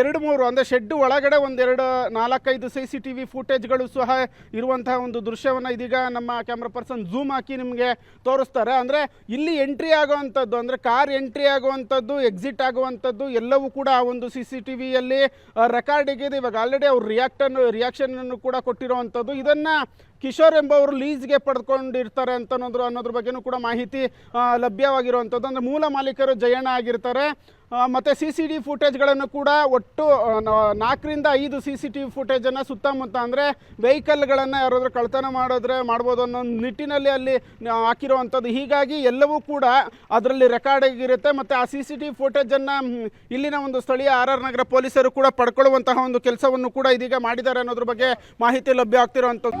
ಎರಡು ಮೂರು ಅಂದರೆ ಶೆಡ್ ಒಳಗಡೆ ಒಂದೆರಡು ನಾಲ್ಕೈದು ಸಿ ಸಿ ಟಿ ವಿ ಫುಟೇಜ್ಗಳು ಸಹ ಇರುವಂತಹ ಒಂದು ದೃಶ್ಯವನ್ನು ಇದೀಗ ನಮ್ಮ ಕ್ಯಾಮ್ರಾ ಪರ್ಸನ್ ಝೂಮ್ ಹಾಕಿ ನಿಮಗೆ ತೋರಿಸ್ತಾರೆ. ಅಂದರೆ ಇಲ್ಲಿ ಎಂಟ್ರಿ ಆಗುವಂಥದ್ದು, ಅಂದರೆ ಕಾರ್ ಎಂಟ್ರಿ ಆಗುವಂಥದ್ದು, ಎಕ್ಸಿಟ್ ಆಗುವಂಥದ್ದು ಎಲ್ಲವೂ ಕೂಡ ಆ ಒಂದು ಸಿ ಸಿ ಟಿ ವಿಯಲ್ಲಿ ರೆಕಾರ್ಡಿಗಿದೆ ಇವಾಗ ಆಲ್ರೆಡಿ ಅವ್ರು ರಿಯಾಕ್ಟನ್ನು ರಿಯಾಕ್ಷನನ್ನು ಕೂಡ ಕೊಟ್ಟಿರುವಂಥದ್ದು. ಇದನ್ನು ಕಿಶೋರ್ ಎಂಬವರು ಲೀಸ್ಗೆ ಪಡೆದುಕೊಂಡಿರ್ತಾರೆ ಅಂತ ಅನ್ನೋದ್ರ ಅನ್ನೋದ್ರ ಬಗ್ಗೆನೂ ಕೂಡ ಮಾಹಿತಿ ಲಭ್ಯವಾಗಿರುವಂಥದ್ದು. ಅಂದರೆ ಮೂಲ ಮಾಲೀಕರು ಜಯಣ್ಣ ಆಗಿರ್ತಾರೆ. ಮತ್ತೆ ಸಿ ಸಿ ಟಿ ಫುಟೇಜ್ಗಳನ್ನು ಕೂಡ ಒಟ್ಟು ನಾಲ್ಕರಿಂದ ಐದು ಸಿ ಸಿ ಟಿ ಫುಟೇಜನ್ನು ಸುತ್ತಮುತ್ತ ಅಂದರೆ ವೆಹಿಕಲ್ಗಳನ್ನು ಯಾರಾದರೂ ಕಳ್ತನ ಮಾಡಿದ್ರೆ ಮಾಡ್ಬೋದು ಅನ್ನೋ ನಿಟ್ಟಿನಲ್ಲಿ ಅಲ್ಲಿ ಹಾಕಿರುವಂಥದ್ದು. ಹೀಗಾಗಿ ಎಲ್ಲವೂ ಕೂಡ ಅದರಲ್ಲಿ ರೆಕಾರ್ಡ್ ಆಗಿರುತ್ತೆ. ಮತ್ತು ಆ ಸಿ ಸಿ ಟಿ ಫುಟೇಜನ್ನು ಇಲ್ಲಿನ ಒಂದು ಸ್ಥಳೀಯ ಆರ್ ಆರ್ ನಗರ ಪೊಲೀಸರು ಕೂಡ ಪಡ್ಕೊಳ್ಳುವಂತಹ ಒಂದು ಕೆಲಸವನ್ನು ಕೂಡ ಇದೀಗ ಮಾಡಿದ್ದಾರೆ ಅನ್ನೋದ್ರ ಬಗ್ಗೆ ಮಾಹಿತಿ ಲಭ್ಯ ಆಗ್ತಿರುವಂಥದ್ದು.